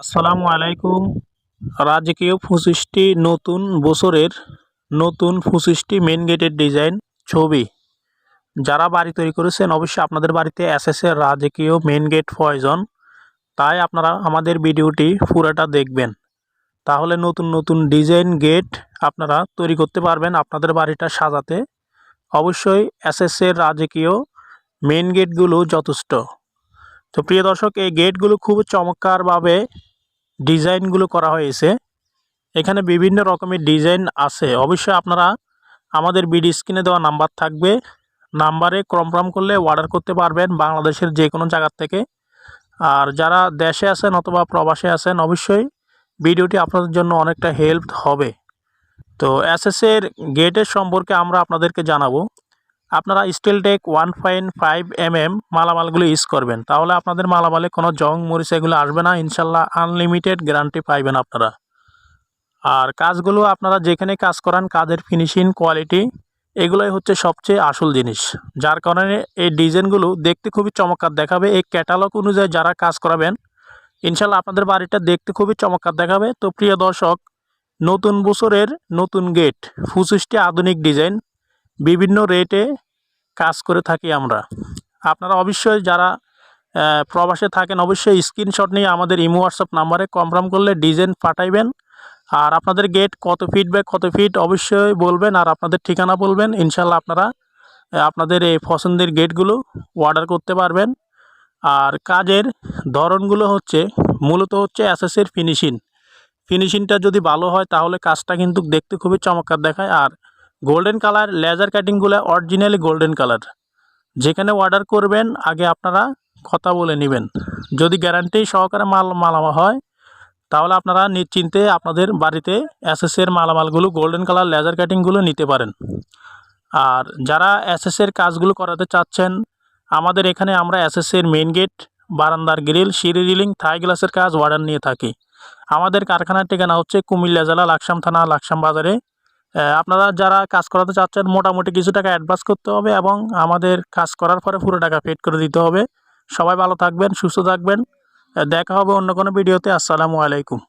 আসসালামু আলাইকুম। রাজকীয় পঁচিশটি নতুন বছরের নতুন পঁচিশটি মেন গেটের ডিজাইন ছবি। যারা বাড়ি তৈরি করেছেন, অবশ্যই আপনাদের বাড়িতে এসএসের রাজকীয় মেন গেট প্রয়োজন। তাই আপনারা আমাদের ভিডিওটি পুরোটা দেখবেন। তাহলে নতুন নতুন ডিজাইন গেট আপনারা তৈরি করতে পারবেন আপনাদের বাড়িটা সাজাতে। অবশ্যই এসএসের রাজকীয় মেন গেটগুলো যথেষ্ট। তো প্রিয় দর্শক, এই গেটগুলো খুব চমৎকারভাবে ডিজাইনগুলো করা হয়েছে। এখানে বিভিন্ন রকমের ডিজাইন আছে। অবশ্যই আপনারা আমাদের বিডি স্ক্রিনে দেওয়া নাম্বার থাকবে। নাম্বারে কনফার্ম করলে অর্ডার করতে পারবেন বাংলাদেশের যে কোনো জায়গার থেকে। আর যারা দেশে আছেন অথবা প্রবাসে আছেন, অবশ্যই ভিডিওটি আপনাদের জন্য অনেকটা হেল্প হবে। তো এসএসের গেটের সম্পর্কে আমরা আপনাদেরকে জানাব। আপনারা steel tech one point five M M মালামালগুলো use করবেন। তাহলে আপনাদের মালামালে কোনো জং মরিচ এগুলো আসবে না। ইনশাল্লাহ আনলিমিটেড গ্যারান্টি পাইবেন আপনারা। আর কাজগুলো আপনারা যেখানে কাজ করান, কাজের ফিনিশিং কোয়ালিটি এগুলোই হচ্ছে সবচেয়ে আসল জিনিস। যার কারণে এই ডিজাইনগুলো দেখতে খুবই চমৎকার দেখাবে। এই ক্যাটালগ অনুযায়ী যারা কাজ করাবেন, ইনশাল্লাহ আপনাদের বাড়িটা দেখতে খুবই চমৎকার দেখাবে। তো প্রিয় দর্শক, নতুন বছরের নতুন গেট পঁচিশটি আধুনিক ডিজাইন বিভিন্ন রেটে কাজ করে থাকি আমরা। আপনারা অবশ্যই যারা প্রবাসে থাকেন অবশ্যই স্ক্রিনশট নিয়ে আমাদের ইমো হোয়াটসঅ্যাপ নাম্বারে কনফার্ম করলে ডিজাইন পাঠাইবেন। আর আপনাদের গেট কত বাই কত ফিট অবশ্যই বলবেন আর আপনাদের ঠিকানা বলবেন। ইনশাল্লাহ আপনারা আপনাদের এই পছন্দের গেটগুলো অর্ডার করতে পারবেন। আর কাজের ধরনগুলো হচ্ছে, মূলত হচ্ছে অ্যাসেসের ফিনিশিং ফিনিশিংটা যদি ভালো হয় তাহলে কাজটা কিন্তু দেখতে খুবই চমৎকার দেখায়। আর গোল্ডেন কালার লেজার কাটিংগুলো অরিজিনালি গোল্ডেন কালার যেখানে অর্ডার করবেন, আগে আপনারা কথা বলে নেবেন। যদি গ্যারান্টি সহকারে মাল, মালামাল হয়, তাহলে আপনারা নিশ্চিন্তে আপনাদের বাড়িতে এসএসের মালামালগুলো গোল্ডেন কালার লেজার কাটিংগুলো নিতে পারেন। আর যারা এসএসের কাজগুলো করাতে চাচ্ছেন, আমাদের এখানে আমরা এসএসের মেন গেট বারান্দার গ্রিল সিঁড়ি রিলিং থাই গ্লাসের কাজ অর্ডার নিয়ে থাকি। আমাদের কারখানার ঠিকানা হচ্ছে কুমিল্লা জেলা, লাকসাম থানা, লাকসাম বাজারে। আপনারা যারা কাজ করাতে চাচ্ছেন, মোটামুটি কিছু টাকা অ্যাডভান্স করতে হবে এবং আমাদের কাজ করার পরে পুরো টাকা পেড করে দিতে হবে। সবাই ভালো থাকবেন, সুস্থ থাকবেন। দেখা হবে অন্য কোনো ভিডিওতে আসসালামু আলাইকুম।